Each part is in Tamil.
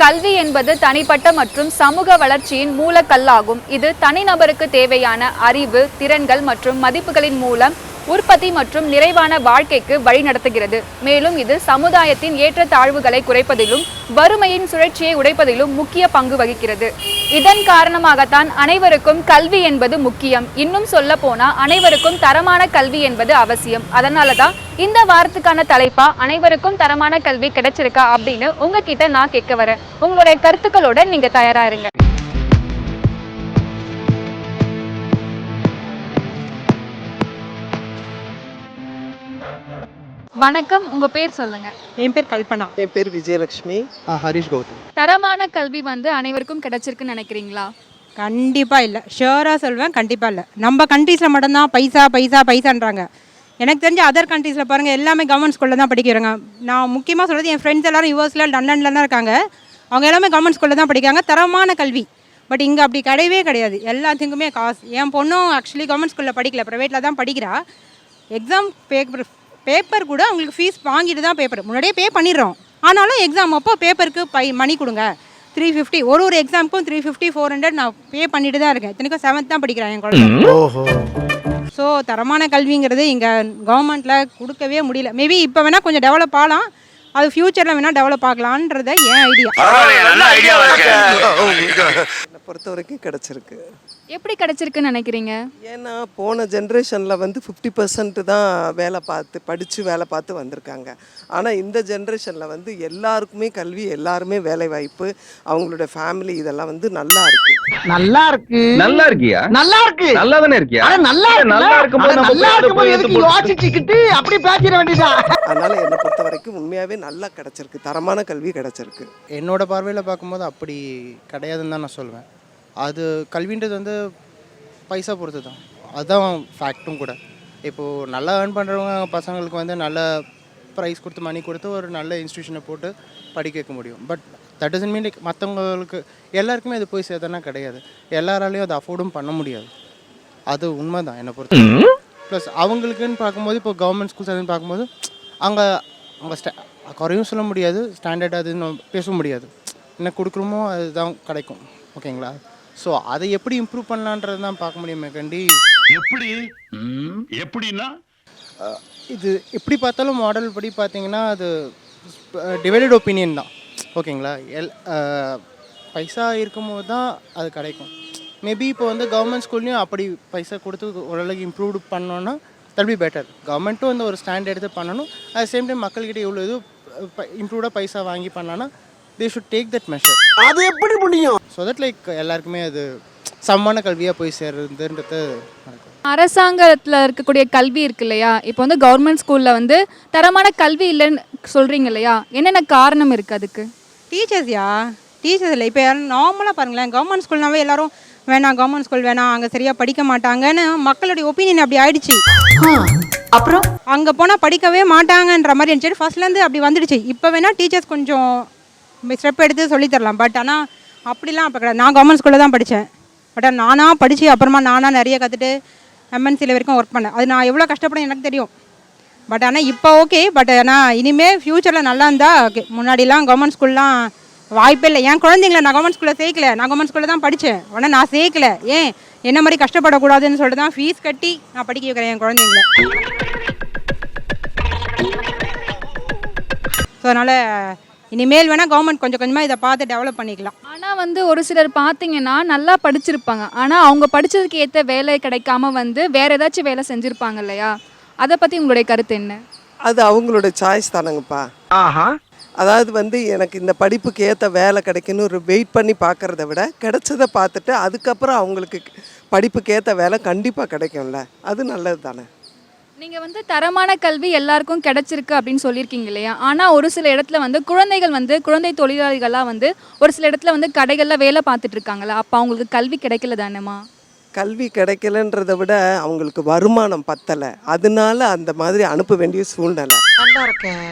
கல்வி என்பது தனிப்பட்ட மற்றும் சமூக வளர்ச்சியின் மூலக்கல்லாகும். இது தனிநபருக்கு தேவையான அறிவு திறன்கள் மற்றும் மதிப்புகளின் மூலம் உற்பத்தி மற்றும் நிறைவான வாழ்க்கைக்கு வழிநடத்துகிறது மேலும் இது சமுதாயத்தின் ஏற்றத்தாழ்வுகளை குறைப்பதிலும் வறுமையின் சுழற்சியை உடைப்பதிலும் முக்கிய பங்கு வகிக்கிறது. இதன் காரணமாகத்தான் அனைவருக்கும் கல்வி என்பது முக்கியம். இன்னும் சொல்ல போனா அனைவருக்கும் தரமான கல்வி என்பது அவசியம். அதனால தான் இந்த வாரத்துக்கான தலைப்பா அனைவருக்கும் தரமான கல்வி கிடைச்சிருக்கா அப்படின்னு உங்ககிட்ட நான் கேட்க வரேன். உங்களுடைய கருத்துக்களோட நீங்க தயாரா இருங்க. வணக்கம் உங்க பேர் சொல்லுங்க. என் பேர் கல்பனா. என் பேர் விஜயலட்சுமி ஹரிஷ் கௌதம். தரமான கல்வி வந்து அனைவருக்கும் கிடைச்சிருக்குன்னு நினைக்கிறீங்களா? கண்டிப்பாக இல்லை. ஷியோராக சொல்வேன் கண்டிப்பாக இல்லை. நம்ம கண்ட்ரீஸில் மட்டும்தான் பைசா பைசா பைசான்றாங்க. எனக்கு தெரிஞ்ச அதர் கண்ட்ரீஸில் பாருங்கள் எல்லாமே கவர்மெண்ட் ஸ்கூலில் தான் படிக்கிறாங்க. நான் முக்கியமாக சொல்கிறது என் ஃப்ரெண்ட்ஸ் எல்லாரும் யூஎஸில் லண்டனில் தான் இருக்காங்க. அவங்க எல்லாமே கவர்மெண்ட் ஸ்கூலில் தான் படிக்கிறாங்க. தரமான கல்வி. பட் இங்கே அப்படி கிடையவே கிடையாது. எல்லாத்துக்குமே காசு. என் பொண்ணும் ஆக்சுவலி கவர்மெண்ட் ஸ்கூலில் படிக்கல ப்ரைவேட்டில் தான் படிக்கிறா. எக்ஸாம் பேப்பர் பேப்பர் கூட அவங்களுக்கு ஃபீஸ் வாங்கிட்டு தான் பேப்பர் முன்னாடியே பே பண்ணிடுறோம். ஆனாலும் எக்ஸாம் அப்போ பேப்பருக்கு பை மணி கொடுங்க. த்ரீ ஃபிஃப்டி ஒரு ஒரு எக்ஸாமுக்கும் த்ரீ ஃபிஃப்டி ஃபோர் ஹண்ட்ரட் நான் பே பண்ணிட்டு தான் இருக்கேன். இத்தனைக்கும் செவன்த் தான் படிக்கிறேன் என் குழந்தை. ஓஹோ. ஸோ தரமான கல்விங்கிறது இங்கே கவர்மெண்ட்டில் கொடுக்கவே முடியல. மேபி இப்போ வேணால் கொஞ்சம் டெவலப் ஆகலாம். அது ஃப்யூச்சரில் வேணால் டெவலப் ஆகலான்றத என் ஐடியா பொறுத்த வரைக்கும் கிடச்சிருக்கு. எப்படி கிடைச்சிருக்குன்னு நினைக்கிறீங்க? ஏன்னா போன ஜென்ரேஷனில் வந்து ஃபிஃப்டி பர்சன்ட் தான் வேலை பார்த்து படித்து வேலை பார்த்து வந்திருக்காங்க. ஆனால் இந்த ஜென்ரேஷனில் வந்து எல்லாருக்குமே கல்வி எல்லாருமே வேலை வாய்ப்பு அவங்களோட ஃபேமிலி இதெல்லாம் வந்து நல்லா இருக்கு. நல்லா இருக்கு. நல்லா இருக்கியா? நல்லா இருக்கு. நல்லா தானே இருக்கியா நல்லா இருக்கு நல்லா இருக்கும்போது நல்லா இருக்கும்போது எதுக்கு யோசிச்சுக்கிட்டு அப்படி பேசிட வேண்டியதான் அதனால என்னை பொறுத்த வரைக்கும் உண்மையாகவே நல்லா கிடச்சிருக்கு. தரமான கல்வி கிடச்சிருக்கு. என்னோட பார்வையில் பார்க்கும்போது அப்படி கிடையாதுன்னு தான் நான் சொல்லுவேன் அது கல்வின்றது வந்து பைசா பொறுத்து தான் அதுதான் ஃபேக்ட்டும் கூட. இப்போது நல்லா ஏர்ன் பண்ணுறவங்க பசங்களுக்கு வந்து நல்ல ப்ரைஸ் கொடுத்து மணி கொடுத்து ஒரு நல்ல இன்ஸ்டியூஷனை போட்டு படிக்க வைக்க முடியும். But that doesn't mean like மற்றவங்களுக்கு எல்லாருக்குமே அது போய் சேர்த்தனா கிடையாது. எல்லாராலையும் அதை அஃபோர்டும் பண்ண முடியாது. அது உண்மை தான் என்னை பொறுத்த ப்ளஸ் அவங்களுக்குன்னு பார்க்கும்போது இப்போ கவர்மெண்ட் ஸ்கூல்ஸ் அதுன்னு பார்க்கும்போது அங்கே அவங்க ஸ்டா குறையும் சொல்ல முடியாது. ஸ்டாண்டர்ட் அது நம்ம பேச முடியாது. என்ன கொடுக்குறோமோ அதுதான் கிடைக்கும். ஓகேங்களா ஸோ அதை எப்படி இம்ப்ரூவ் பண்ணலான்றது தான் பார்க்க முடியுமே கண்டி எப்படி? எப்படின்னா? இது எப்படி பார்த்தாலும் மாடல் படி பார்த்தீங்கன்னா அது டிவைடட் ஒப்பீனியன் தான். ஓகேங்களா? எல் பைசா இருக்கும்போது தான் அது கிடைக்கும். மேபி இப்போ வந்து கவர்மெண்ட் ஸ்கூல்லையும் அப்படி பைசா கொடுத்து ஓரளவுக்கு இம்ப்ரூவ் பண்ணோன்னா தட் பி பெட்டர் கவர்மெண்ட்டும் வந்து ஒரு ஸ்டாண்ட் எடுத்து பண்ணணும். அட் சேம் டைம் மக்கள்கிட்ட எவ்வளோ இது இம்ப்ரூவ்டாக பைசா வாங்கி பண்ணான்னா they should take that measure அது எப்படி முடியும்? ஸோ தட் லைக் எல்லாருக்குமே அது சமமான கல்வியாக போய் சேருதுன்றது நடக்கும். அரசாங்கத்தில் இருக்கக்கூடிய கல்வி இருக்கு இல்லையா? இப்போ வந்து கவர்மெண்ட் ஸ்கூலில் வந்து தரமான கல்வி இல்லைன்னு சொல்கிறீங்க இல்லையா? என்னென்ன காரணம் இருக்குது அதுக்கு? டீச்சர்ஸ் யா? டீச்சர்ஸ் இல்லை. இப்போ யாரும் நார்மலாக பாருங்களேன். கவர்மெண்ட் ஸ்கூல்னாவே எல்லாரும் வேணாம் கவர்மெண்ட் ஸ்கூல் வேணாம். அங்கே சரியாக படிக்க மாட்டாங்கன்னு மக்களுடைய ஒப்பீனியன் அப்படி ஆயிடுச்சு. அப்புறம்? அங்கே போனால் படிக்கவே மாட்டாங்கன்ற மாதிரி இருந்துச்சு. ஃபர்ஸ்ட்லேருந்து அப்படி வந்துடுச்சு. இப்போ வேணால் டீச்சர்ஸ் கொஞ்சம் ஸ்டெப் எடுத்து சொல்லித்தரலாம் பட் ஆனால் அப்படிலாம் அப்போ கிடையாது. நான் கவர்மெண்ட் ஸ்கூலில் தான் படித்தேன் பட் நானாக படித்து அப்புறமா நானாக நிறைய கற்றுட்டு எம்என்சியில் வரைக்கும் ஒர்க் பண்ணேன். அது நான் எவ்வளோ கஷ்டப்படும் எனக்கு தெரியும். பட் ஆனால் இப்போ ஓகே பட் ஆனால் இனிமேல் ஃப்யூச்சரில் நல்லா இருந்தால் ஓகே முன்னாடிலாம் கவர்மெண்ட் ஸ்கூல்லாம் வாய்ப்பே இல்லை. என் குழந்தைங்கள நான் கவர்மெண்ட் ஸ்கூலில் சேர்க்கல. நான் கவர்மெண்ட் ஸ்கூலில் தான் படித்தேன் உடனே நான் சேர்க்கல. ஏன்? என்ன மாதிரி கஷ்டப்படக்கூடாதுன்னு சொல்லிட்டு தான் ஃபீஸ் கட்டி நான் படிக்க வைக்கிறேன் என் குழந்தைங்கள. ஸோ அதனால் இனிமேல் வேணால் கவர்மெண்ட் கொஞ்சம் கொஞ்சமாக இதை பார்த்து டெவலப் பண்ணிக்கலாம். ஆனால் வந்து ஒரு சிலர் பார்த்தீங்கன்னா நல்லா படிச்சிருப்பாங்க. ஆனால் அவங்க படிச்சதுக்கு ஏற்ற வேலை கிடைக்காம வந்து வேற ஏதாச்சும் வேலை செஞ்சுருப்பாங்க இல்லையா? அதை பற்றி உங்களுடைய கருத்து என்ன? அது அவங்களோட சாய்ஸ் தானங்கப்பா. ஆஹா. அதாவது வந்து எனக்கு இந்த படிப்புக்கு ஏற்ற வேலை கிடைக்குன்னு ஒரு வெயிட் பண்ணி பார்க்கறத விட கிடைச்சதை பார்த்துட்டு அதுக்கப்புறம் அவங்களுக்கு படிப்புக்கு ஏற்ற வேலை கண்டிப்பாக கிடைக்கும்ல. அது நல்லது தானே நீங்கள் வந்து தரமான கல்வி எல்லாருக்கும் கிடைச்சிருக்கு அப்படின்னு சொல்லியிருக்கீங்க இல்லையா? ஆனால் ஒரு சில இடத்துல வந்து குழந்தைகள் வந்து குழந்தை தொழிலாளிகளாக வந்து ஒரு சில இடத்துல வந்து கடைகளில் வேலை பார்த்துட்டு இருக்காங்களா அப்போ அவங்களுக்கு கல்வி கிடைக்கல தானேம்மா? கல்வி கிடைக்கலன்றதை விட அவங்களுக்கு வருமானம் பத்தலை. அதனால அந்த மாதிரி அனுப்ப வேண்டிய சூழ்நிலை. நல்லா இருக்கேன்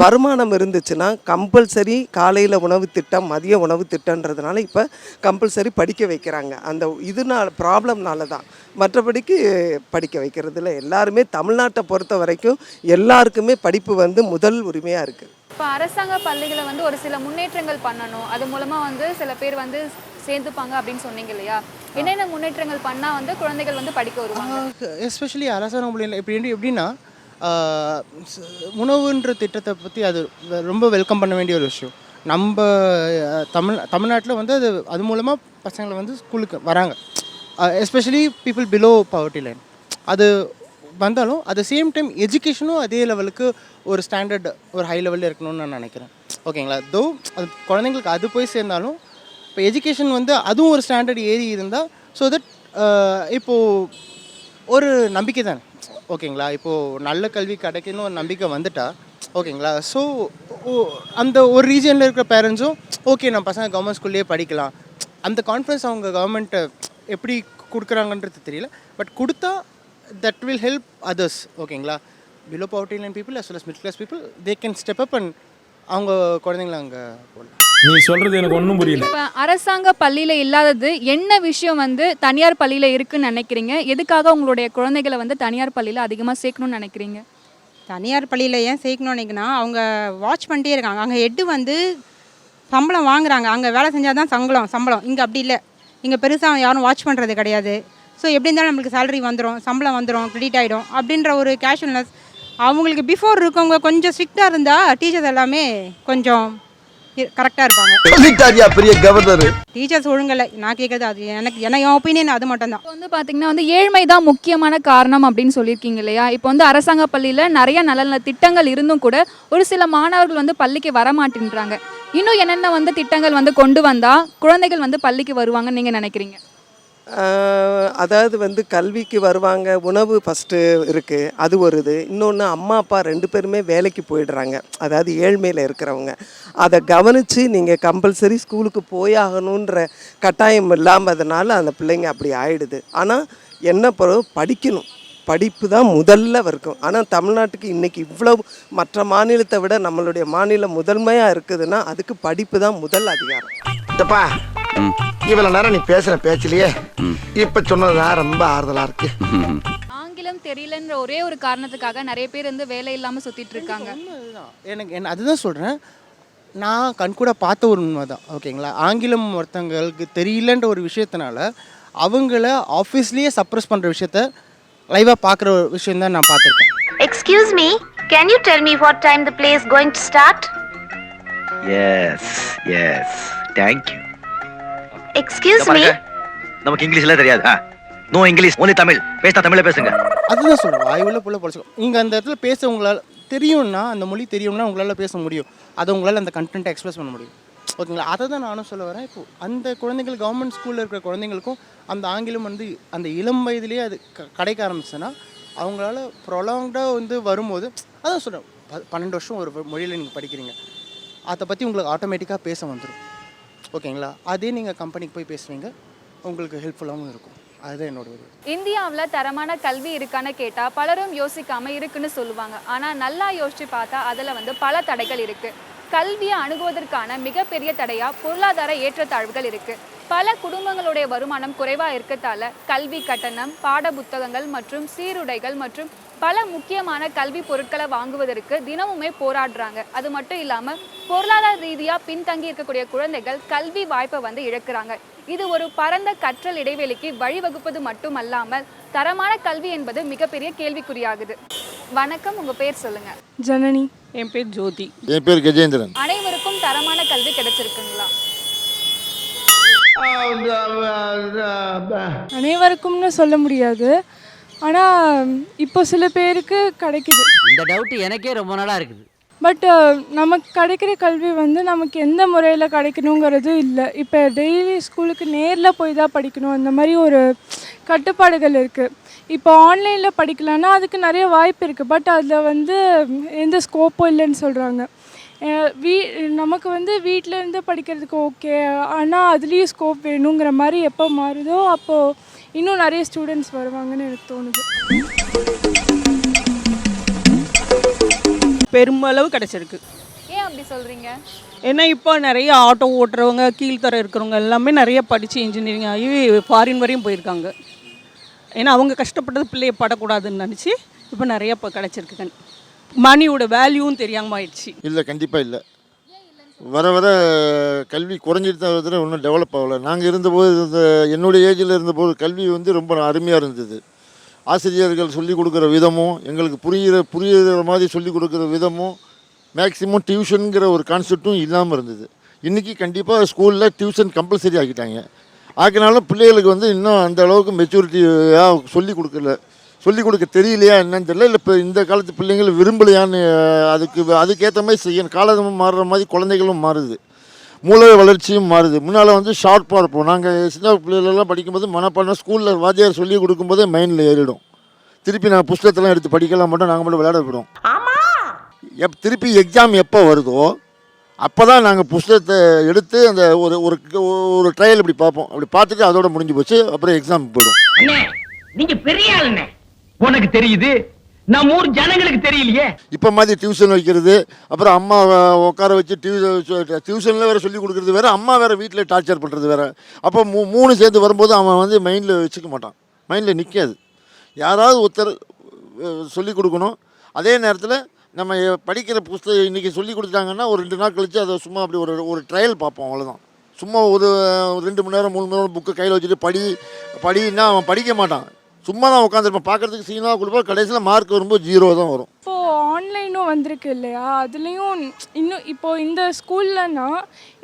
வருமானம் இருந்துச்சுன்னா கம்பல்சரி காலையில் உணவு திட்டம் மதிய உணவு திட்டன்றதுனால இப்போ கம்பல்சரி படிக்க வைக்கிறாங்க. அந்த இதனால ப்ராப்ளம்னால தான். மற்றபடிக்கு படிக்க வைக்கிறதுல எல்லாருமே தமிழ்நாட்டை பொறுத்த வரைக்கும் எல்லாருக்குமே படிப்பு வந்து முதல் உரிமையாக இருக்குது இப்போ அரசாங்க பள்ளிகளை வந்து ஒரு சில முன்னேற்றங்கள் பண்ணணும். அது மூலமா வந்து சில பேர் வந்து சேர்ந்துப்பாங்க அப்படின்னு சொன்னீங்க இல்லையா? என்னென்ன முன்னேற்றங்கள் பண்ணா வந்து குழந்தைகள் வந்து படிக்க வருவாங்க? எஸ்பெஷலி அரசாங்க பள்ளியில் எப்படி எப்படின்னா உணவுன்ற திட்டத்தை பற்றி அது ரொம்ப வெல்கம் பண்ண வேண்டிய ஒரு விஷயம். நம்ம தமிழ் தமிழ்நாட்டில் வந்து அது அது மூலமாக பசங்களை வந்து ஸ்கூலுக்கு வராங்க. Especially people below poverty line அது வந்தாலும் அட் த சேம் டைம் எஜுகேஷனும் அதே லெவலுக்கு ஒரு ஸ்டாண்டர்ட் ஒரு ஹை லெவலில் இருக்கணும்னு நான் நினைக்கிறேன். ஓகேங்களா? தோ அது குழந்தைங்களுக்கு அது போய் சேர்ந்தாலும் இப்போ எஜுகேஷன் வந்து அதுவும் ஒரு ஸ்டாண்டர்ட் ஏறி இருந்தால் ஸோ தட் இப்போது ஒரு நம்பிக்கை தானே? ஓகேங்களா? இப்போது நல்ல கல்வி கிடைக்குன்னு ஒரு நம்பிக்கை வந்துட்டா ஓகேங்களா? ஸோ அந்த ஒரு ரீஜனில் இருக்கிற பேரண்ட்ஸும் ஓகே நம்ம பசங்க கவர்மெண்ட் ஸ்கூல்லேயே படிக்கலாம். அந்த கான்ஃபிடன்ஸ் அவங்க கவர்மெண்ட்டை எப்படி கொடுக்குறாங்கன்றது தெரியல. பட் கொடுத்தா தட் வில் ஹெல்ப் அதர்ஸ் ஓகேங்களா? Below poverty line people as well as middle class people they can step up and அவங்க குழந்தைங்கள அங்கே போடலாம். நீ சொல்றது எனக்கு ஒன்றும் புரியல. இப்போ அரசாங்க பள்ளியில இல்லாதது என்ன விஷயம் வந்து தனியார் பள்ளியில இருக்குன்னு நினைக்கிறீங்க? எதுக்காக உங்களுடைய குழந்தைகளை வந்து தனியார் பள்ளியில அதிகமா சேர்க்கணும்னு நினைக்கிறீங்க? தனியார் பள்ளியில் ஏன் சேர்க்கணும்னு நினைக்கிறேன்னா அவங்க வாட்ச் பண்ணிட்டே இருக்காங்க. அங்கே ஹெட்டு வந்து சம்பளம் வாங்குறாங்க. அங்கே வேலை செஞ்சால் தான் சம்பளம் சம்பளம். இங்கே அப்படி இல்லை. இங்கே பெருசாக யாரும் வாட்ச் பண்ணுறது கிடையாது. ஸோ எப்படி இருந்தாலும் நம்மளுக்கு சேலரி வந்துடும் சம்பளம் வந்துடும் கிரெடிட் ஆகிடும் அப்படின்ற ஒரு கேஷுவல்னஸ் அவங்களுக்கு பிஃபோர் இருக்கவங்க கொஞ்சம் ஸ்ட்ரிக்டாக இருந்தால் டீச்சர்ஸ் எல்லாமே கொஞ்சம் கரெக்டாக இருப்பாங்க. பெரிய கவர்னர் டீச்சர்ஸ் ஒழுங்கலை நான் கேட்குறது அது எனக்கு எனக்கு என் ஒப்பீனியன் அது மட்டும்தான். இப்போ வந்து பார்த்தீங்கன்னா வந்து ஏழ்மை தான் முக்கியமான காரணம் அப்படின்னு சொல்லியிருக்கீங்க இல்லையா? இப்போ வந்து அரசாங்க பள்ளியில் நிறைய நல்ல நல்ல திட்டங்கள் இருந்தும் கூட ஒரு சில மாணவர்கள் வந்து பள்ளிக்கு வர மாட்டேன்றாங்க இன்னும் என்னென்ன வந்து திட்டங்கள் வந்து கொண்டு வந்தால் குழந்தைகள் வந்து பள்ளிக்கு வருவாங்கன்னு நீங்கள் நினைக்கிறீங்க? அதாவது வந்து கல்விக்கு வருவாங்க உணவு ஃபஸ்ட்டு இருக்குது அது ஒரு இது. இன்னொன்று அம்மா அப்பா ரெண்டு பேருமே வேலைக்கு போயிடுறாங்க. அதாவது ஏழ்மையில் இருக்கிறவங்க. அதை கவனித்து நீங்கள் கம்பல்சரி ஸ்கூலுக்கு போயாகணுன்ற கட்டாயம் இல்லாமதனால அந்த பிள்ளைங்க அப்படி ஆயிடுது. ஆனால் என்ன பிறகு படிக்கணும். படிப்பு தான் முதல்ல இருக்கும் ஆனால் தமிழ்நாட்டுக்கு இன்றைக்கி இவ்வளோ மற்ற மாநிலத்தை விட நம்மளுடைய மாநிலம் முதன்மையாக இருக்குதுன்னா அதுக்கு படிப்பு தான் முதல் அதிகாரம். இவ்வளவு நேரம் நீ பேசுற பேச்சிலேயே இப்ப சொன்னதுதான் ரொம்ப ஆறுதலா இருக்கு. ஆங்கிலம் தெரியலன்ற ஒரே ஒரு காரணத்துக்காக நிறைய பேர் வந்து வேலை இல்லாமல் சுற்றிட்டு இருக்காங்க. எனக்கு என்ன அதுதான் சொல்கிறேன் நான் கண்கூட பார்த்த ஒரு உண்மை தான் ஓகேங்களா? ஆங்கிலம் ஒருத்தங்களுக்கு தெரியலன்ற ஒரு விஷயத்தினால அவங்கள ஆஃபீஸ்லேயே சப்ரஸ் பண்ணுற விஷயத்த லைவாக பார்க்குற ஒரு விஷயம் தான் நான் பார்த்துருக்கேன். Me, can you tell me what time the play is going to start? Yes yes thank you Excuse me? நமக்கு இங்கிலீஷ்ல தெரியாது. No English only Tamil. பேசினா தமிழ்ல பேசுங்க. அதுதான் சொல்கிறேன் வாயுள்ள புள்ள பொழைச்சிக்கோ நீங்கள் அந்த இடத்துல பேச உங்களால் தெரியும்னா அந்த மொழி தெரியும்னா உங்களால் பேச முடியும். அதை உங்களால் அந்த கண்டென்ட்டை எக்ஸ்பிரஸ் பண்ண முடியும். ஓகேங்களா? அதை தான் நானும் சொல்ல வரேன். இப்போ அந்த குழந்தைகள் கவர்மெண்ட் ஸ்கூலில் இருக்கிற குழந்தைங்களுக்கும் அந்த ஆங்கிலம் வந்து அந்த இளம் வயதிலேயே அது க- கிடைக்க ஆரம்பிச்சுன்னா அவங்களால ப்ரொலாங்டாக வந்து வரும்போது அதான் சொல்கிறேன் பன்னெண்டு வருஷம் ஒரு மொழியில் நீங்கள் படிக்கிறீங்க. அதை பற்றி உங்களுக்கு ஆட்டோமேட்டிக்காக பேச வந்துடும் ஓகேங்களா? அதே நீங்கள் கம்பெனிக்கு போய் பேசுவீங்க உங்களுக்கு ஹெல்ப்ஃபுல்லாகவும் இருக்கும். அதுதான் என்னோட இந்தியாவில் தரமான கல்வி இருக்கான்னு கேட்டால் பலரும் யோசிக்காமல் இருக்குன்னு சொல்லுவாங்க. ஆனால் நல்லா யோசிச்சு பார்த்தா அதில் வந்து பல தடைகள் இருக்கு. கல்வியை அணுகுவதற்கான மிகப்பெரிய தடையா பொருளாதார ஏற்றத்தாழ்வுகள் இருக்கு. பல குடும்பங்களுடைய வருமானம் குறைவாக இருக்கத்தால கல்வி கட்டணம் பாட புத்தகங்கள் மற்றும் சீருடைகள் மற்றும் பல முக்கியமான கல்வி பொருட்களை வாங்குவதற்கு தினமுமே போராடுறாங்க. அது மட்டும் இல்லாம பொருளாதார ரீதியா பின்தங்கி இருக்கக்கூடிய குழந்தைகள் கல்வி வாய்ப்பை வந்து இழக்கிறாங்க. இது ஒரு பரந்த கற்றல் இடைவெளிக்கு வழிவகுப்பது மட்டுமல்லாமல் தரமான கல்வி என்பது மிகப்பெரிய கேள்விக்குறியாகுது. வணக்கம் உங்க பேர் சொல்லுங்க. ஜனனி. என் பேர் ஜோதி. என் பேர் கஜேந்திரன். அனைவருக்கும் தரமான கல்வி கிடைச்சிருக்குங்களா? அனைவருக்கும்னு சொல்ல முடியாது. ஆனால் இப்போ சில பேருக்கு கிடைக்குது. இந்த டவுட் எனக்கே ரொம்ப நாளா இருக்குது. பட் நமக்கு கிடைக்கிற கல்வி வந்து நமக்கு எந்த முறையில் கிடைக்கணுங்கிறது இல்லை. இப்போ டெய்லி ஸ்கூலுக்கு நேரில் போய் தான் படிக்கணும். அந்த மாதிரி ஒரு கட்டுப்பாடுகள் இருக்குது இப்போ ஆன்லைனில் படிக்கலான்னா அதுக்கு நிறைய வாய்ப்பு இருக்குது பட் அதில் வந்து எந்த ஸ்கோப்பும் இல்லைன்னு சொல்கிறாங்க வீ நமக்கு வந்து வீட்டில் இருந்து படிக்கிறதுக்கு ஓகே ஆனால் அதுலேயும் ஸ்கோப் வேணுங்கிற மாதிரி எப்போ மாறுதோ அப்போது இன்னும் நிறைய ஸ்டூடெண்ட்ஸ் வருவாங்கன்னு எனக்கு தோணுது. பெருமளவு கிடச்சிருக்கு. ஏன் அப்படி சொல்றீங்க? ஏன்னா இப்போ நிறைய ஆட்டோ ஓட்டுறவங்க கீழ்த்தர இருக்கிறவங்க எல்லாமே நிறைய படித்து இன்ஜினியரிங் ஆகி ஃபாரின் வரையும் போயிருக்காங்க. ஏன்னா அவங்க கஷ்டப்பட்டது பிள்ளைய படக்கூடாதுன்னு நினச்சி இப்போ நிறைய இப்போ கிடச்சிருக்கு. மணியோட வேல்யூவும் தெரியாமல் ஆயிடுச்சு. இல்லை கண்டிப்பாக இல்லை. வர வர கல்வி குறைஞ்சிட்டு தான் வருது ஒன்றும் டெவலப் ஆகலை. நாங்கள் இருந்தபோது இந்த என்னுடைய ஏஜில் இருந்தபோது கல்வி வந்து ரொம்ப அருமையாக இருந்தது. ஆசிரியர்கள் சொல்லிக் கொடுக்குற விதமும் எங்களுக்கு புரிகிற புரியுற மாதிரி சொல்லிக் கொடுக்குற விதமும் மேக்ஸிமம் டியூஷனுங்கிற ஒரு கான்செப்டும் இல்லாமல் இருந்தது. இன்றைக்கி கண்டிப்பாக ஸ்கூலில் டியூஷன் கம்பல்சரி ஆக்கிட்டாங்க. ஆக்கினாலும் பிள்ளைகளுக்கு வந்து இன்னும் அந்த அளவுக்கு மெச்சூரிட்டியாக சொல்லிக் கொடுக்கல. சொல்லிக் கொடுக்க தெரியலையா என்னன்னு தெரியல. இல்லை இப்போ இந்த காலத்து பிள்ளைங்கள் விரும்பலையான்னு அதுக்கு அதுக்கேற்ற மாதிரி செய்யணும். காலமும் மாறுற மாதிரி குழந்தைகளும் மாறுது. மூளை வளர்ச்சியும் மாறுது. முன்னால் வந்து ஷார்ப்பாக இருப்போம். நாங்கள் சின்ன பிள்ளைகளெல்லாம் படிக்கும்போது மனப்பாடம் ஸ்கூலில் வாத்தியார் சொல்லி கொடுக்கும்போதே மைண்டில் ஏறிடும். திருப்பி நாங்கள் புஸ்தகத்தெல்லாம் எடுத்து படிக்கலாம் மாட்டோம் நாங்கள் மட்டும் விளையாட போயிடும் எப் திருப்பி எக்ஸாம் எப்போ வருதோ அப்போ தான் நாங்கள் புஸ்தகத்தை எடுத்து அந்த ஒரு ஒரு ஒரு ட்ரையல் இப்படி பார்ப்போம். அப்படி பார்த்துட்டு அதோட முடிஞ்சு போச்சு. அப்புறம் எக்ஸாம் போயிடும். அண்ணே நீங்க பெரிய ஆளுண்ணே. உனக்கு தெரியுது? நம்ம ஊர் ஜனங்களுக்கு தெரியலையே? இப்போ மாதிரி டியூஷன் வைக்கிறது அப்புறம் அம்மா உட்கார வச்சு டியூ டியூஷனில் வேறு சொல்லி கொடுக்குறது வேறு அம்மா வேறு வீட்டில் டார்ச்சர் பண்ணுறது வேற. அப்போ மூ மூணு சேர்ந்து வரும்போது அவன் வந்து மைண்டில் வச்சுக்க மாட்டான். மைண்டில் நிற்காது யாராவது ஒருத்தர் சொல்லி கொடுக்கணும். அதே நேரத்தில் நம்ம படிக்கிற புஸ்தகம் இன்றைக்கி சொல்லி கொடுத்தாங்கன்னா ஒரு ரெண்டு நாள் கழித்து அதை சும்மா அப்படி ஒரு ஒரு ட்ரையல் பார்ப்போம் அவ்வளோதான் சும்மா ஒரு ஒரு ரெண்டு மணி நேரம் மூணு மணி நேரம் புக்கை கையில் வச்சுட்டு படி படின்னா அவன் படிக்க மாட்டான். சும்மா தான் உட்காந்துருப்பேன் பார்க்குறதுக்கு சீனாக கொடுப்போம் கடைசியில் மார்க் வரும்போது ஜீரோ தான் வரும். இப்போது ஆன்லைனும் வந்திருக்கு இல்லையா? அதுலேயும் இன்னும் இப்போது இந்த ஸ்கூல்லனா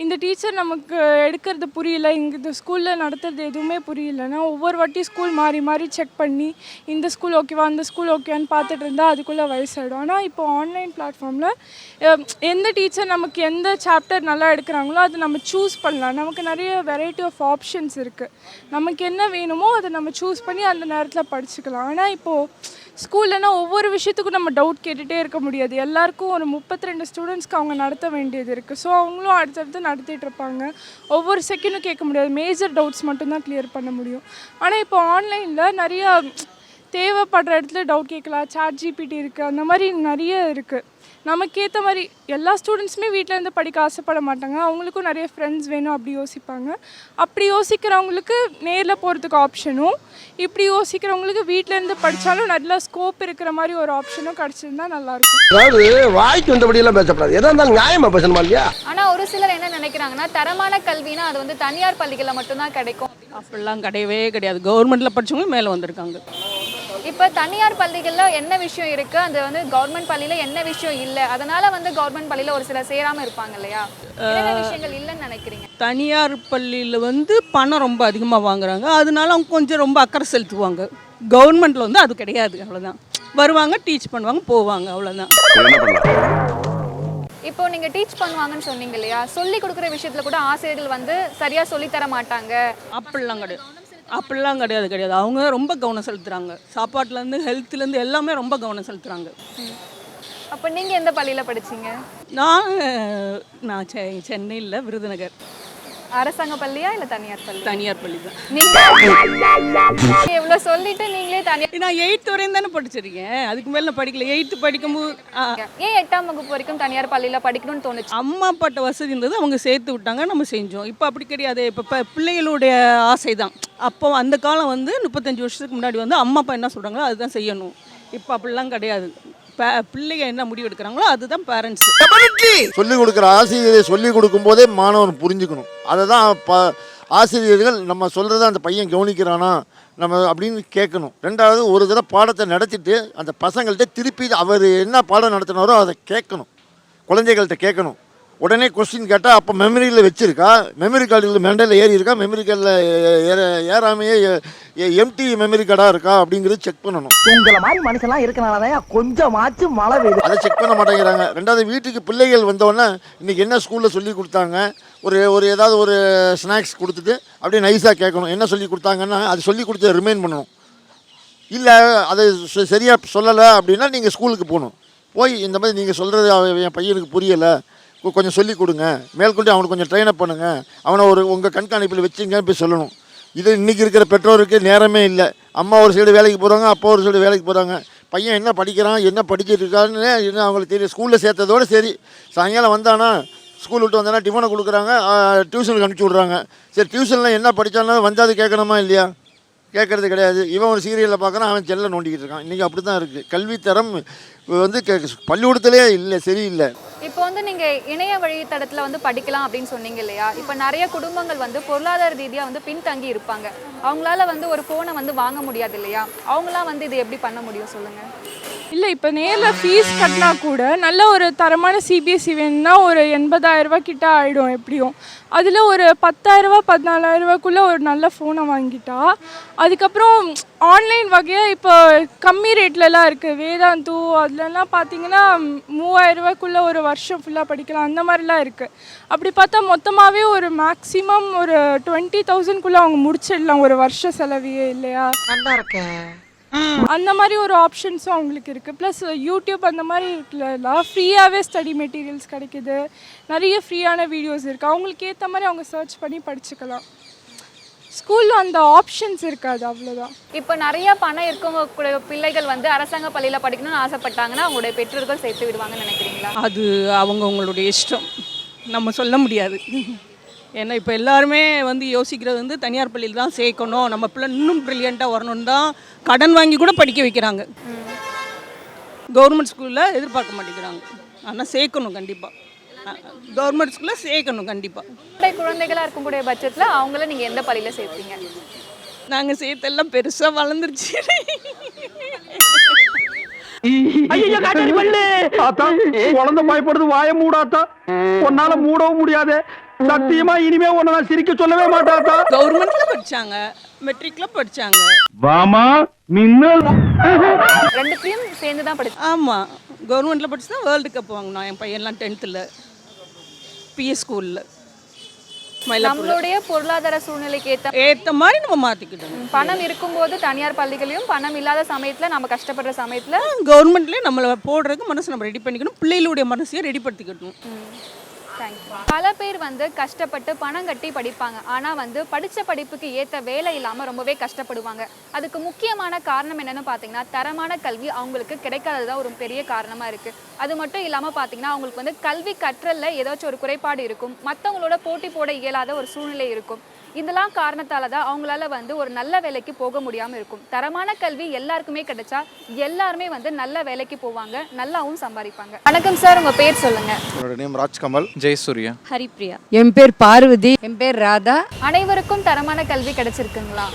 இந்த டீச்சர் நமக்கு எடுக்கிறது புரியல இங்கே இந்த ஸ்கூலில் நடத்துறது எதுவுமே புரியலன்னா ஒவ்வொரு வாட்டி ஸ்கூல் மாறி மாறி செக் பண்ணி இந்த ஸ்கூல் ஓகேவா அந்த ஸ்கூல் ஓகேவான்னு பார்த்துட்டு இருந்தால் அதுக்குள்ளே வயசாயிடும். ஆனால் இப்போ ஆன்லைன் பிளாட்ஃபார்மில் எந்த டீச்சர் நமக்கு எந்த சாப்டர் நல்லா எடுக்கிறாங்களோ அது நம்ம சூஸ் பண்ணலாம். நமக்கு நிறைய வெரைட்டி ஆஃப் ஆப்ஷன்ஸ் இருக்குது நமக்கு என்ன வேணுமோ அதை நம்ம சூஸ் பண்ணி அந்த நேரத்தில் படிச்சுக்கலாம். ஆனால் இப்போது ஸ்கூல்லனா ஒவ்வொரு விஷயத்துக்கும் நம்ம டவுட் கேட்டுகிட்டே இருக்க முடியாது. எல்லாருக்கும் ஒரு முப்பத்தி ரெண்டு ஸ்டூடெண்ட்ஸ்க்கு அவங்க நடத்த வேண்டியது இருக்குது ஸோ அவங்களும் அடுத்தடுத்து நடத்திட்டு இருப்பாங்க. ஒவ்வொரு செகண்டும் கேட்க முடியாது. மேஜர் டவுட்ஸ் மட்டும்தான் கிளியர் பண்ண முடியும். ஆனால் இப்போ ஆன்லைனில் நிறையா தேவைப்படுற இடத்துல டவுட் கேட்கலாம். சாட் ஜிபிடி இருக்குது அந்த மாதிரி நிறைய இருக்குது நமக்கேற்ற மாதிரி எல்லா ஸ்டூடெண்ட்ஸுமே வீட்டில் இருந்து படிக்க ஆசைப்பட மாட்டாங்க. அவங்களுக்கும் நிறைய ஃப்ரெண்ட்ஸ் வேணும் அப்படி யோசிப்பாங்க. அப்படி யோசிக்கிறவங்களுக்கு நேரில் போகிறதுக்கு ஆப்ஷனும் இப்படி யோசிக்கிறவங்களுக்கு வீட்டில் இருந்து படித்தாலும் நல்ல ஸ்கோப் இருக்கிற மாதிரி ஒரு ஆப்ஷனும் கிடச்சிருந்தா நல்லாயிருக்கும். அதாவது வாய்க்கு வந்தபடியெல்லாம் பேசக்கூடாது. எதா இருந்தாலும் நியாயமா பேசணுமா இல்லையா? ஆனா ஒரு சிலர் என்ன நினைக்கிறாங்கன்னா தரமான கல்வினா அது வந்து தனியார் பள்ளிகள்ல மட்டும்தான் கிடைக்கும். அப்படிலாம் கிடையவே கிடையாது. கவர்மெண்ட்டில் படிச்சவங்க மேலே வந்திருக்காங்க. இப்ப தனியார் பள்ளிகள்ல என்ன விஷயம் இருக்கு? அது வந்து கவர்மெண்ட் பள்ளியில என்ன விஷயம் இல்ல? அதனால வந்து கவர்மெண்ட் பள்ளியில ஒரு சிலர் சேராம இருப்பாங்க இல்லையா? விஷயங்கள் இல்லைன்னு நினைக்கிறீங்க? தனியார் பள்ளியில் வந்து பணம் ரொம்ப அதிகமாக வாங்குறாங்க. அதனால அவங்க கொஞ்சம் ரொம்ப அக்கறை செலுத்துவாங்க. கவர்மெண்ட்டில் வந்து அது கிடையாது. அவ்வளோதான் வருவாங்க டீச் பண்ணுவாங்க போவாங்க. அவ்வளோதான் இப்போ நீங்க டீச் பண்ணுவாங்கன்னு சொன்னீங்க இல்லையா? சொல்லி கொடுக்குற விஷயத்துல கூட ஆசிரியர்கள் வந்து சரியா சொல்லி தர மாட்டாங்க. அப்படிலாம் கிடையாது. அப்படிலாம் கிடையாது கிடையாது. அவங்க ரொம்ப கவனம் செலுத்துகிறாங்க சாப்பாட்டுலேருந்து ஹெல்த்துலேருந்து எல்லாமே ரொம்ப கவனம் செலுத்துகிறாங்க அப்ப நீங்க எந்த பள்ளியில படிச்சீங்க? நான் நான் சென்னையில் விருதுநகர். அரசாங்க பள்ளியா இல்ல தனியார் பள்ளி? தனியார் பள்ளி தான். நீங்க இவ்வளவு சொல்லிட்டு நீங்களே தனியார் நான் எயித்து வரையும் தானே படிச்சிருக்கேன். அதுக்கு மேலே நான் படிக்கல. எயித்து படிக்கும்போது ஏன் எட்டாம் வகுப்பு வரைக்கும் தனியார் பள்ளியில படிக்கணும்னு தோணுச்சு? அம்மா அப்பாட்ட வசதி இருந்தது அவங்க சேர்த்து விட்டாங்க நம்ம செஞ்சோம். இப்போ அப்படி கிடையாது. இப்போ பிள்ளைகளுடைய ஆசை தான். அப்போ அந்த காலம் வந்து முப்பத்தஞ்சு வருஷத்துக்கு முன்னாடி வந்து அம்மா அப்பா என்ன சொல்கிறாங்களோ அதுதான் செய்யணும். இப்போ அப்படிலாம் கிடையாது. பிள்ளைங்க என்ன முடிவு எடுக்கிறாங்களோ அதுதான் பேரண்ட்ஸ் சொல்லிக் கொடுக்குற ஆசிரியரை சொல்லிக் கொடுக்கும்போதே மாணவன் புரிஞ்சுக்கணும். அதை தான் ப ஆசிரியர்கள் நம்ம சொல்கிறத அந்த பையன் கவனிக்கிறானா நம்ம அப்படின்னு கேட்கணும். ரெண்டாவது ஒரு தடவை பாடத்தை நடத்திட்டு அந்த பசங்கள்கிட்ட திருப்பி அவர் என்ன பாடம் நடத்தினாரோ அதை கேட்கணும். குழந்தைகள்கிட்ட கேட்கணும். உடனே கொஸ்டின் கேட்டால் அப்போ மெமரியில் வச்சுருக்கா? மெமரி கார்டில் மெண்டலில் ஏறி இருக்கா? மெமரி கார்டில் ஏற ஏறாமையே எம்டி மெமரி கார்டாக இருக்கா? அப்படிங்கிறது செக் பண்ணணும். உங்களை மாதிரி மனுஷன்லாம் இருக்கனாலதான் கொஞ்சமாச்சும் மழை பெய்யுது. அதை செக் பண்ண மாட்டேங்கிறாங்க. ரெண்டாவது வீட்டுக்கு பிள்ளைகள் வந்தோடனே இன்றைக்கி என்ன ஸ்கூலில் சொல்லி கொடுத்தாங்க? ஒரு ஒரு ஏதாவது ஒரு ஸ்நாக்ஸ் கொடுத்துட்டு அப்படியே நைஸாக கேட்கணும். என்ன சொல்லி கொடுத்தாங்கன்னா அது சொல்லி கொடுத்து ரிமைன் பண்ணணும். இல்லை அதை சரியாக சொல்லலை அப்படின்னா நீங்கள் ஸ்கூலுக்கு போகணும். போய் இந்த மாதிரி நீங்கள் சொல்கிறது என் பையனுக்கு புரியலை. கொஞ்சம் சொல்லி கொடுங்க. மேற்கொண்டு அவனுக்கு கொஞ்சம் ட்ரெயின் அப் பண்ணுங்கள் அவனை ஒரு உங்கள் கண்காணிப்பில் வச்சுங்கன்னு போய் சொல்லணும். இது இன்றைக்கி இருக்கிற பெற்றோருக்கு நேரமே இல்லை. அம்மா ஒரு சைடு வேலைக்கு போகிறாங்க அப்பா ஒரு சைடு வேலைக்கு போகிறாங்க பையன் என்ன படிக்கிறான் என்ன படிச்சுட்டு இருக்கான்னு என்ன அவங்களுக்கு தெரியும். ஸ்கூலில் சேர்த்ததோடு சரி. சாயங்காலம் வந்தானா ஸ்கூல் விட்டு வந்தானா டிஃபனை கொடுக்குறாங்க டியூஷனுக்கு அனுப்பிச்சி விட்றாங்க. சரி டியூஷனில் என்ன படித்தாலும் வந்தாது கேட்கணுமா இல்லையா? கேட்கறது கிடையாது. இவன் ஒரு சீரியலில் பார்க்குறான் அவன் செல்லை நோண்டிக்கிட்டு இருக்கான். இன்றைக்கி அப்படி தான் இருக்குது கல்வித்தரம் வந்து கே பள்ளிக்கூடத்திலே இல்லை சரியில்லை. இப்போ வந்து நீங்கள் இணைய வழித்தடத்தில் வந்து படிக்கலாம் அப்படின்னு சொன்னீங்க இல்லையா? இப்போ நிறைய குடும்பங்கள் வந்து பொருளாதார ரீதியாக வந்து பின்தங்கி இருப்பாங்க. அவங்களால வந்து ஒரு ஃபோனை வந்து வாங்க முடியாது இல்லையா? அவங்களாம் வந்து இது எப்படி பண்ண முடியும் சொல்லுங்கள் இல்லை இப்போ நேரில் ஃபீஸ் கட்டினா கூட நல்ல ஒரு தரமான சிபிஎஸ்சி வேணும்னா ஒரு எண்பதாயிரரூபா கிட்ட ஆகிடும் எப்படியும். அதில் ஒரு பத்தாயிரரூபா பதினாலாயிரரூபாக்குள்ளே ஒரு நல்ல ஃபோனை வாங்கிட்டா அதுக்கப்புறம் ஆன்லைன் வகையாக இப்போ கம்மி ரேட்லலாம் இருக்குது வேதாந்து அதுலலாம் பார்த்தீங்கன்னா மூவாயிரரூபாக்குள்ளே ஒரு வருஷம் ஃபுல்லாக படிக்கலாம். அந்த மாதிரிலாம் இருக்குது அப்படி பார்த்தா மொத்தமாகவே ஒரு மேக்ஸிமம் ஒரு டுவெண்ட்டி தௌசண்ட்குள்ளே அவங்க முடிச்சிடலாம். ஒரு வருஷ செலவையே இல்லையா? நல்லா இருக்கேன் அந்த மாதிரி ஒரு ஆப்ஷன்ஸும் அவங்களுக்கு இருக்குது ப்ளஸ் யூடியூப் அந்த மாதிரி இருக்குல்லலாம் ஃப்ரீயாகவே ஸ்டடி மெட்டீரியல்ஸ் கிடைக்குது. நிறைய ஃப்ரீயான வீடியோஸ் இருக்குது அவங்களுக்கு ஏற்ற மாதிரி அவங்க சர்ச் பண்ணி படிச்சுக்கலாம். ஸ்கூலில் அந்த ஆப்ஷன்ஸ் இருக்காது அவ்வளோதான் இப்போ நிறைய பணம் இருக்கவங்க கூட பிள்ளைகள் வந்து அரசாங்க பள்ளியில படிக்கணும்னு ஆசைப்பட்டாங்கன்னா அவங்களுடைய பெற்றோர்கள் சேர்த்து விடுவாங்கன்னு நினைக்கிறீங்களா? அது அவங்கவுங்களுடைய இஷ்டம். நம்ம சொல்ல முடியாது. ஏன்னா இப்போ எல்லாருமே வந்து யோசிக்கிறது வந்து தனியார் பள்ளியில் தான் சேர்க்கணும். நம்ம பிள்ளை இன்னும் ப்ரில்லியண்ட்டாக வரணும்னு தான் கடன் வாங்கி கூட படிக்க வைக்கிறாங்க. கவர்மெண்ட் ஸ்கூலில் எதிர்பார்க்க மாட்டேங்கிறாங்க. ஆனால் சேர்க்கணும் கண்டிப்பாக கவர்மெண்ட் ஸ்கூலில் சேர்க்கணும் கண்டிப்பாக உங்களுடைய குழந்தைகளா இருக்கக்கூடிய பட்சத்துல அவங்கள நீங்க எந்த பள்ளியில சேர்ப்பீங்க? நாங்கள் சேர்த்தெல்லாம் பெருசாக வளர்ந்துருச்சு. குழந்தை பயப்படுது வாய மூடாத்தா. உன்னால மூடவும் முடியாது. சத்தியமா இனிமே உன்னை நான் சிரிக்க சொல்லவே மாட்டாத்தா கவர்மெண்ட்ல படிச்சாங்க. மெட்ரிக்ல படிச்சாங்க. வாமா மின்னல். ரெண்டுத்தையும் சேர்ந்து தான் படிச்சு ஆமாம் கவர்மெண்ட்ல படிச்சு தான் வேர்ல்டு கப் வாங்கினான் என் பையன்லாம் டென்த்தில் பிஎஸ் ஸ்கூலில் நம்மளுடைய பொருளாதார சூழ்நிலைக்கு ஏத்த ஏற்ற மாதிரி நம்ம மாற்றிக்கிட்டோம் பணம் இருக்கும்போது தனியார் பள்ளிகளையும் பணம் இல்லாத சமயத்துல நம்ம கஷ்டப்படுற சமயத்துல கவர்மெண்ட்லேயே நம்மளை போடுறதுக்கு மனசு நம்ம ரெடி பண்ணிக்கணும். பிள்ளைகளுடைய மனசையும் ரெடிப்படுத்திக்கணும் தேங்க்யூ பல பேர் வந்து கஷ்டப்பட்டு பணம் கட்டி படிப்பாங்க. ஆனா வந்து படிச்ச படிப்புக்கு ஏத்த வேலை இல்லாம ரொம்பவே கஷ்டப்படுவாங்க. அதுக்கு முக்கியமான காரணம் என்னன்னு பாத்தீங்கன்னா தரமான கல்வி அவங்களுக்கு கிடைக்காததான் ஒரு பெரிய காரணமா இருக்கு. அது மட்டும் இல்லாம பாத்தீங்கன்னா அவங்களுக்கு வந்து கல்வி கற்றல்ல ஏதாச்சும் ஒரு குறைபாடு இருக்கும். மத்தவங்களோட போட்டி போட இயலாத ஒரு சூழ்நிலை இருக்கும். இதெல்லாம் காரணத்தால தான் அவங்களால வந்து ஒரு நல்ல வேலைக்கு போக முடியாம இருக்கும். தரமான கல்வி எல்லாருக்குமே கிடைச்சா எல்லாருமே வந்து நல்ல வேலைக்கு போவாங்க நல்லாவும் சம்பாதிப்பாங்க. வணக்கம் சார் உங்க பேர் சொல்லுங்க. என்னோட நேம் ராஜ்கமல். ஜெயசூர்யா. ஹரிப்ரியா. என் பேர் பார்வதி. என் பேர் ராதா. அனைவருக்கும் தரமான கல்வி கிடைச்சிருக்குங்களா?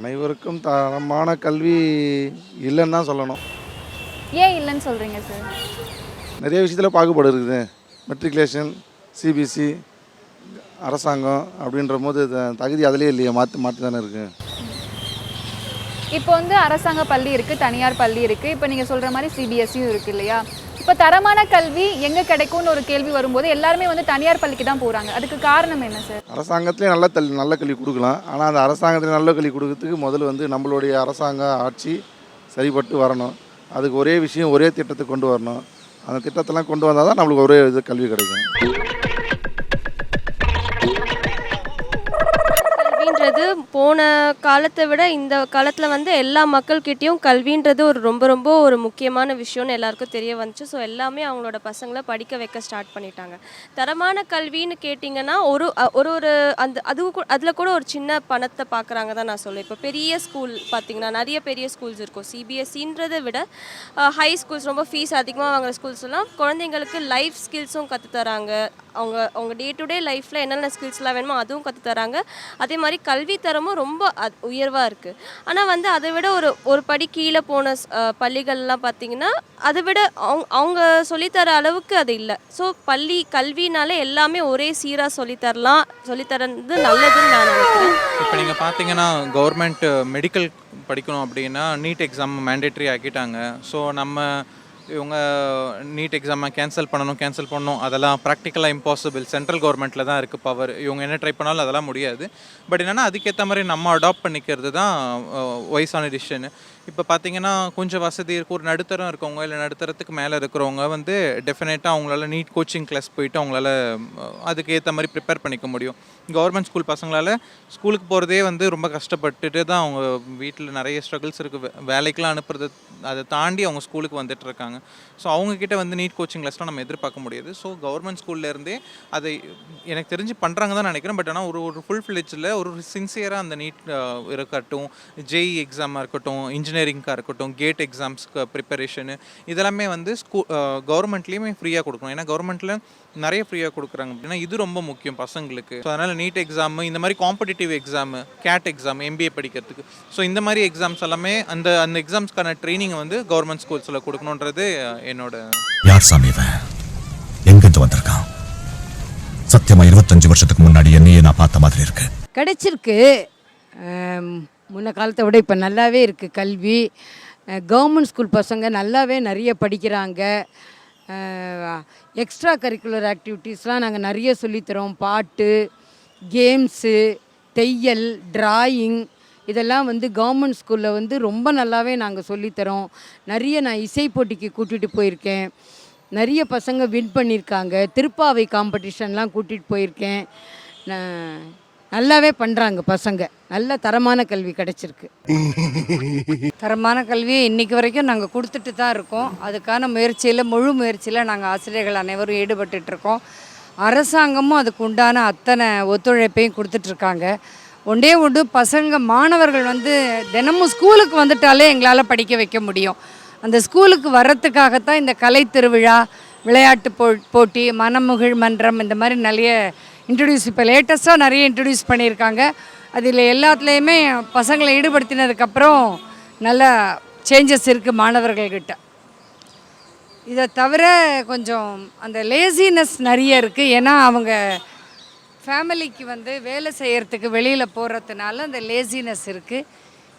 அனைவருக்கும் தரமான கல்வி இல்லைன்னு தான் சொல்லணும். ஏன் இல்லைன்னு சொல்றீங்க சார்? நிறைய விஷயத்தில் பாகுபாடு இருக்குது. மெட்ரிகுலேஷன் சிபிஎஸ்சி அரசாங்கம் அப்படின்ற போது தகுதி அதிலே இல்லையே மாற்றி மாற்றி தானே இருக்குது இப்போ வந்து அரசாங்க பள்ளி இருக்கு தனியார் பள்ளி இருக்கு. இப்போ நீங்க சொல்ற மாதிரி சிபிஎஸ்சியும் இருக்கு இல்லையா? இப்போ தரமான கல்வி எங்க கிடைக்கும்னு ஒரு கேள்வி வரும்போது எல்லாருமே வந்து தனியார் பள்ளிக்கு தான் போறாங்க. அதுக்கு காரணம் என்ன சார்? அரசாங்கத்திலே நல்ல தல் நல்ல கல்வி கொடுக்கலாம். ஆனால் அந்த அரசாங்கத்தில் நல்ல கல்வி கொடுக்கறதுக்கு முதல்ல வந்து நம்மளுடைய அரசாங்க ஆட்சி சரிப்பட்டு வரணும். அதுக்கு ஒரே விஷயம் ஒரே திட்டத்தை கொண்டு வரணும். அந்த திட்டத்தெல்லாம் கொண்டு வந்தால் தான் நம்மளுக்கு ஒரே இது கல்வி கிடைக்கும். போன காலத்தை விட இந்த காலத்தில் வந்து எல்லா மக்கள்கிட்டேயும் கல்வின்றது ஒரு ரொம்ப ரொம்ப ஒரு முக்கியமான விஷயம்னு எல்லாருக்கும் தெரிய வந்துச்சு. ஸோ எல்லாமே அவங்களோட பசங்களை படிக்க வைக்க ஸ்டார்ட் பண்ணிட்டாங்க. தரமான கல்வின்னு கேட்டிங்கன்னா ஒரு ஒரு ஒரு அந்த அது அதில் கூட ஒரு சின்ன பணத்தை பார்க்குறாங்க தான் நான் சொல்லுவேன் இப்போ பெரிய ஸ்கூல் பார்த்திங்கன்னா நிறைய பெரிய ஸ்கூல்ஸ் இருக்கும். சிபிஎஸ்சின்றதை விட ஹை ஸ்கூல்ஸ் ரொம்ப ஃபீஸ் அதிகமாக வாங்குற ஸ்கூல்ஸ்லாம் குழந்தைங்களுக்கு லைஃப் ஸ்கில்ஸும் கற்றுத்தராங்க அவங்க அவங்க டே டு டே லைஃப்பில் என்னென்ன ஸ்கில்ஸ்லாம் வேணுமோ அதுவும் கற்றுத் தராங்க. அதே மாதிரி கல்வி தரமும் ரொம்ப உயர்வாக இருக்குது ஆனால் வந்து அதை விட ஒரு ஒரு படி கீழே போன பள்ளிகள்லாம் பார்த்தீங்கன்னா அதை விட அவங்க அவங்க சொல்லித்தர அளவுக்கு அது இல்லை. ஸோ பள்ளி கல்வினாலே எல்லாமே ஒரே சீராக சொல்லித்தரலாம் சொல்லித்தரது நல்லதுன்னு நான் நினைக்கிறேன். இப்போ நீங்கள் பார்த்தீங்கன்னா கவர்மெண்ட் மெடிக்கல் படிக்கணும் அப்படின்னா நீட் எக்ஸாம் மேண்டேட்ரி ஆக்கிட்டாங்க. ஸோ நம்ம இவங்க நீட் எக்ஸாமை கேன்சல் பண்ணணும் கேன்சல் பண்ணணும் அதெல்லாம் ப்ராக்டிக்கலாக இம்பாசிபிள் சென்ட்ரல் கவர்மெண்ட்டில் தான் இருக்குது பவர் இவங்க என்ன ட்ரை பண்ணாலும் அதெல்லாம் முடியாது. பட் என்னென்னா அதுக்கேற்ற மாதிரி நம்ம அடாப்ட் பண்ணிக்கிறது தான் வயசான டிசிஷன் இப்போ பார்த்தீங்கன்னா கொஞ்சம் வசதி இருக்கு. ஒரு நடுத்தரம் இருக்கவங்க இல்லை நடுத்தரத்துக்கு மேலே இருக்கிறவங்க வந்து டெஃபினட்டாக அவங்களால நீட் கோச்சிங் கிளாஸ் போயிட்டு அவங்களால அதுக்கு ஏற்ற மாதிரி ப்ரிப்பேர் பண்ணிக்க முடியும். கவர்மெண்ட் ஸ்கூல் பசங்களால் ஸ்கூலுக்கு போகிறதே வந்து ரொம்ப கஷ்டப்பட்டுட்டு தான் அவங்க வீட்டில் நிறைய ஸ்ட்ரகிள்ஸ் இருக்குது வேலைக்கெலாம் அனுப்புறது அதை தாண்டி அவங்க ஸ்கூலுக்கு வந்துட்டு இருக்காங்க. ஸோ அவங்கக்கிட்ட வந்து நீட் கோச்சிங் கிளாஸ்லாம் நம்ம எதிர்பார்க்க முடியாது. ஸோ கவர்மெண்ட் ஸ்கூல்லேருந்தே அதை எனக்கு தெரிஞ்சு பண்ணுறாங்க தான் நினைக்கிறேன். பட் ஆனால் ஒரு ஒரு ஃபுல் ஃபிளிச்சில் ஒரு சின்சியராக அந்த நீட் இருக்கட்டும் ஜேஇ எக்ஸாமாக இருக்கட்டும் இன்ஜினியரிங்காக இருக்கட்டும் கேட் எக்ஸாம்ஸ்க்கு ப்ரிப்பரேஷனு இதெல்லாமே வந்து ஸ்கூ கவர்மெண்ட்லேயுமே ஃப்ரீயாக கொடுக்கணும். ஏன்னா கவர்மெண்ட்டில் நிறைய ஃப்ரீயாக கொடுக்குறாங்க. அப்படின்னா இது ரொம்ப முக்கியம் பசங்களுக்கு. ஸோ அதனால் நீட் எக்ஸாமு இந்த மாதிரி competitive exam CAT exam MBA படிக்கிறதுக்கு. ஸோ இந்த மாதிரி எக்ஸாம்ஸ் எல்லாமே அந்த அந்த எக்ஸாம்ஸ்க்கான ட்ரைனிங் வந்து கவர்மெண்ட் ஸ்கூல்ஸில் கொடுக்கணுன்றது என்னோட யார் சாமி எங்கிருந்து வந்திருக்கான்? சத்தியமா இருபத்தஞ்சு வருஷத்துக்கு முன்னாடி என்னையே நான் பார்த்த மாதிரி இருக்கு. கிடைச்சிருக்கு. முன்ன காலத்தை விட இப்போ நல்லாவே இருக்குது கல்வி. கவர்மெண்ட் ஸ்கூல் பசங்க நல்லாவே நிறைய படிக்கிறாங்க. எக்ஸ்ட்ரா கரிக்குலர் ஆக்டிவிட்டீஸ்லாம் நாங்கள் நிறைய சொல்லித்தரோம் பாட்டு கேம்ஸு தையல் டிராயிங் இதெல்லாம் வந்து கவர்மெண்ட் ஸ்கூலில் வந்து ரொம்ப நல்லாவே நாங்கள் சொல்லித்தரோம் நிறைய நான் இசை போட்டிக்கு கூட்டிகிட்டு போயிருக்கேன். நிறைய பசங்க வின் பண்ணியிருக்காங்க. திருப்பாவை காம்படிஷன்லாம் கூட்டிகிட்டு போயிருக்கேன். நான் நல்லாவே பண்ணுறாங்க பசங்க. நல்ல தரமான கல்வி கிடைச்சிருக்கு. தரமான கல்வியை இன்னைக்கு வரைக்கும் நாங்கள் கொடுத்துட்டு தான் இருக்கோம். அதுக்கான முயற்சியில் முழு முயற்சியில் நாங்கள் ஆசிரியர்கள் அனைவரும் ஈடுபட்டுருக்கோம் இருக்கோம். அரசாங்கமும் அதுக்கு உண்டான அத்தனை ஒத்துழைப்பையும் கொடுத்துட்ருக்காங்க ஒன்றே ஒன்று பசங்க மாணவர்கள் வந்து தினமும் ஸ்கூலுக்கு வந்துட்டாலே எங்களால் படிக்க வைக்க முடியும். அந்த ஸ்கூலுக்கு வர்றதுக்காகத்தான் இந்த கலை திருவிழா விளையாட்டு போ போட்டி மனமுகிழ் மன்றம் இந்த மாதிரி நிறைய இன்ட்ரடியூஸ் இப்போ லேட்டஸ்ட்டாக நிறைய இன்ட்ரடியூஸ் பண்ணியிருக்காங்க. அதில் எல்லாத்துலேயுமே பசங்களை ஈடுபடுத்தினதுக்கப்புறம் நல்ல சேஞ்சஸ் இருக்குது மாணவர்கள்கிட்ட. இதை தவிர கொஞ்சம் அந்த லேசினஸ் நிறைய இருக்குது ஏன்னா அவங்க ஃபேமிலிக்கு வந்து வேலை செய்கிறதுக்கு வெளியில் போகிறதுனால அந்த லேசினஸ் இருக்குது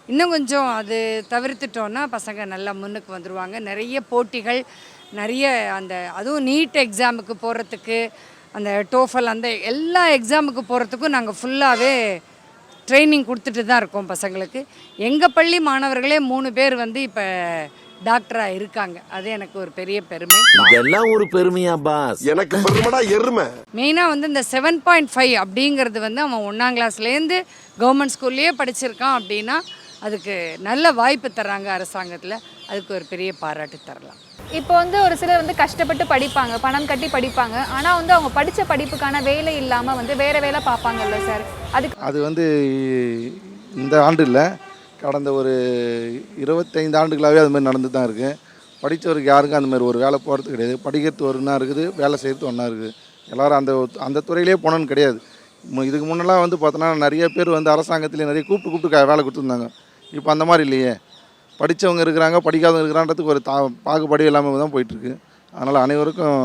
இன்னும் கொஞ்சம் அது தவிர்த்துட்டோன்னா பசங்க நல்லா முன்னுக்கு வந்துடுவாங்க நிறைய போட்டிகள் நிறைய அந்த அதுவும் நீட் எக்ஸாமுக்கு போகிறதுக்கு அந்த டோஃபல் அந்த எல்லா எக்ஸாமுக்கு போகிறதுக்கும் நாங்கள் ஃபுல்லாகவே ட்ரைனிங் கொடுத்துட்டு தான் இருக்கோம் பசங்களுக்கு. எங்கள் பள்ளி மாணவர்களே மூணு பேர் வந்து இப்போ டாக்டராக இருக்காங்க. அது எனக்கு ஒரு பெரிய பெருமை. இதெல்லாம் ஒரு பெருமையா பாஸ் எனக்கு பெருமடா எருமை. மெயினாக வந்து இந்த செவன் பாயிண்ட் ஃபைவ் அப்படிங்கிறது வந்து அவன் ஒன்றாம் கிளாஸ்லேருந்து கவர்மெண்ட் ஸ்கூல்லையே படிச்சிருக்கான் அப்படின்னா அதுக்கு நல்ல வாய்ப்பு தர்றாங்க அரசாங்கத்தில். அதுக்கு ஒரு பெரிய பாராட்டு தரலாம். இப்போ வந்து ஒரு சிலர் வந்து கஷ்டப்பட்டு படிப்பாங்க பணம் கட்டி படிப்பாங்க. ஆனால் வந்து அவங்க படித்த படிப்புக்கான வேலை இல்லாமல் வந்து வேற வேலை பார்ப்பாங்கல்ல சார்? அதுக்கு அது வந்து இந்த ஆண்டு இல்லை கடந்த ஒரு இருபத்தைந்து ஆண்டுகளாகவே அது மாதிரி நடந்து தான் இருக்குது படித்தவருக்கு யாருக்கும் அந்த மாதிரி ஒரு வேலை போகிறது கிடையாது. படிக்கிறது ஒன்றா இருக்குது வேலை செய்கிறது ஒன்றா இருக்குது. எல்லாரும் அந்த அந்த துறையிலே போனோன்னு கிடையாது. இதுக்கு முன்னெல்லாம் வந்து பார்த்தோன்னா நிறைய பேர் வந்து அரசாங்கத்திலே நிறைய கூப்பிட்டு கூப்பிட்டு வேலை கொடுத்துருந்தாங்க. இப்போ அந்த மாதிரி இல்லையே. படித்தவங்க இருக்கிறாங்க படிக்காதவங்க இருக்கிறான்றதுக்கு ஒரு தா பாகுபாடு இல்லாமல் தான் போயிட்டுருக்கு. அதனால் அனைவருக்கும்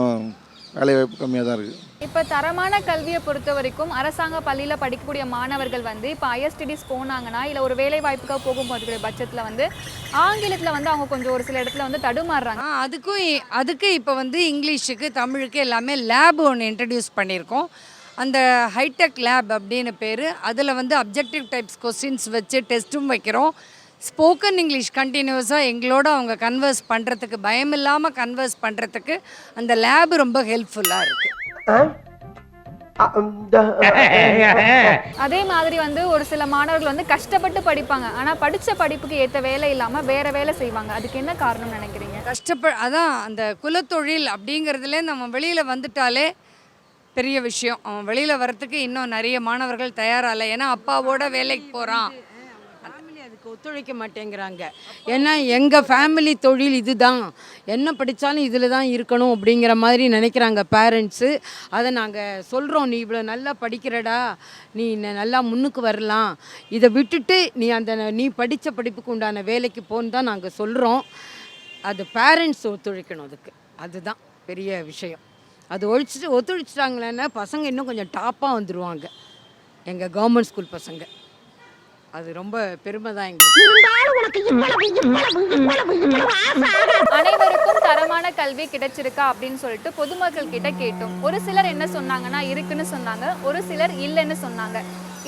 வேலைவாய்ப்பு கம்மியாக தான் இருக்குது இப்போ தரமான கல்வியை பொறுத்த வரைக்கும் அரசாங்க பள்ளியில் படிக்கக்கூடிய மாணவர்கள் வந்து இப்போ ஐஎஸ்டிடிஸ் போனாங்கன்னா இல்லை ஒரு வேலை வாய்ப்புக்காக போகும்போது பட்சத்தில் வந்து ஆங்கிலத்தில் வந்து அவங்க கொஞ்சம் ஒரு சில இடத்துல வந்து தடுமாறுறாங்க. அதுக்கும் அதுக்கு இப்போ வந்து இங்கிலீஷுக்கு தமிழுக்கு எல்லாமே லேப் ஒன்று இன்ட்ரடியூஸ் பண்ணியிருக்கோம். அந்த ஹைடெக் லேப் அப்படின்னு பேர். அதில் வந்து அப்ஜெக்டிவ் டைப்ஸ் கொஸ்டின்ஸ் வச்சு டெஸ்ட்டும் வைக்கிறோம். ஸ்போக்கன் இங்கிலீஷ் கண்டினியூஸாக எங்களோட அவங்க கன்வர்ஸ் பண்ணுறதுக்கு பயம் இல்லாமல் கன்வர்ஸ் பண்ணுறதுக்கு அந்த லேப் ரொம்ப ஹெல்ப்ஃபுல்லாக இருக்குது அதே மாதிரி வந்து ஒரு சில மாணவர்கள் வந்து கஷ்டப்பட்டு படிப்பாங்க. ஆனால் படித்த படிப்புக்கு ஏற்ற வேலை இல்லாமல் வேற வேலை செய்வாங்க. அதுக்கு என்ன காரணம்னு நினைக்கிறீங்க? கஷ்டப்ப அதான் அந்த குலத்தொழில் அப்படிங்கிறதுலே நம்ம வெளியில் வந்துட்டாலே பெரிய விஷயம். அவன் வெளியில் வரத்துக்கு இன்னும் நிறைய மாணவர்கள் தயாராகல. ஏன்னா அப்பாவோட வேலைக்கு போகிறான் அதுக்கு ஒத்துழைக்க மாட்டேங்கிறாங்க. ஏன்னா எங்கள் ஃபேமிலி தொழில் இதுதான். என்ன படித்தாலும் இதில் தான் இருக்கணும் அப்படிங்கிற மாதிரி நினைக்கிறாங்க பேரண்ட்ஸு அதை நாங்கள் சொல்கிறோம் நீ இவ்வளோ நல்லா படிக்கிறடா. நீ நல்லா முன்னுக்கு வரலாம். இதை விட்டுட்டு நீ அந்த நீ படித்த படிப்புக்கு உண்டான வேலைக்கு போன்னு தான் நாங்கள் சொல்கிறோம் அது பேரண்ட்ஸ் ஒத்துழைக்கணும் அதுக்கு. அதுதான் பெரிய விஷயம். அது ஒழிச்சிட்டு ஒத்துழைச்சிட்டாங்களேன்னா பசங்க இன்னும் கொஞ்சம் டாப்பாக வந்துடுவாங்க எங்கள் கவர்மெண்ட் ஸ்கூல் பசங்க. அது ரொம்ப பெருமை தான் அனைவருக்கும் தரமான கல்வி கிடைச்சிருக்கா அப்படின்னு சொல்லிட்டு பொதுமக்கள் கிட்ட கேட்டோம். ஒரு சிலர் என்ன சொன்னாங்கன்னா இருக்குன்னு சொன்னாங்க. ஒரு சிலர் இல்லைன்னு சொன்னாங்க.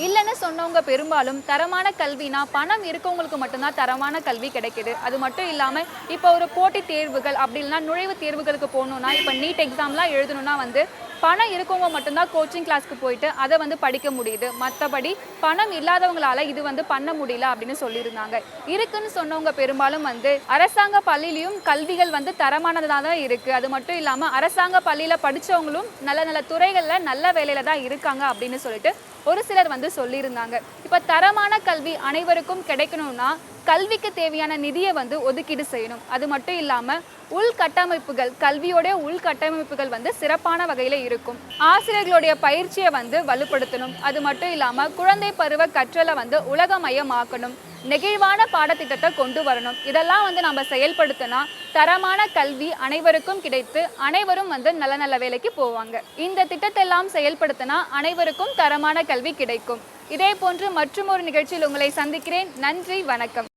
இல்லைன்னு சொன்னவங்க பெரும்பாலும் தரமான கல்வினா பணம் இருக்கவங்களுக்கு மட்டும்தான் தரமான கல்வி கிடைக்குது. அது மட்டும் இல்லாமல் இப்போ ஒரு போட்டித் தேர்வுகள் அப்படி இல்லைன்னா நுழைவுத் தேர்வுகளுக்கு போகணுன்னா இப்போ நீட் எக்ஸாம்லாம் எழுதணும்னா வந்து பணம் இருக்கவங்க மட்டும்தான் கோச்சிங் கிளாஸ்க்கு போயிட்டு அதை வந்து படிக்க முடியுது. மற்றபடி பணம் இல்லாதவங்களால இது வந்து பண்ண முடியல அப்படின்னு சொல்லியிருந்தாங்க. இருக்குன்னு சொன்னவங்க பெரும்பாலும் வந்து அரசாங்க பள்ளியிலையும் கல்விகள் வந்து தரமானதாக தான் இருக்குது அது மட்டும் இல்லாமல் அரசாங்க பள்ளியில் படித்தவங்களும் நல்ல நல்ல துறைகளில் நல்ல வேலையில் தான் இருக்காங்க அப்படின்னு சொல்லிட்டு ஒரு சிலர் வந்து சொல்லியிருந்தாங்க. இப்போ தரமான கல்வி அனைவருக்கும் கிடைக்கணும்னா கல்விக்கு தேவையான நிதியை வந்து ஒதுக்கீடு செய்யணும். அது மட்டும் இல்லாமல் உள்கட்டமைப்புகள் கல்வியோடைய உள்கட்டமைப்புகள் வந்து சிறப்பான வகையில் இருக்கும். ஆசிரியர்களுடைய பயிற்சியை வந்து வலுப்படுத்தணும். அது மட்டும் இல்லாமல் குழந்தை பருவ கற்றலை வந்து உலகமயமாக்கணும். நெகிழ்வான பாடத்திட்டத்தை கொண்டு வரணும். இதெல்லாம் வந்து நம்ம செயல்படுத்தினா தரமான கல்வி அனைவருக்கும் கிடைத்து அனைவரும் வந்து நல்ல நல்ல வேலைக்கு போவாங்க. இந்த திட்டத்தெல்லாம் செயல்படுத்தினா அனைவருக்கும் தரமான கல்வி கிடைக்கும். இதே போன்று மற்றும் ஒரு நிகழ்ச்சியில் உங்களை சந்திக்கிறேன். நன்றி வணக்கம்.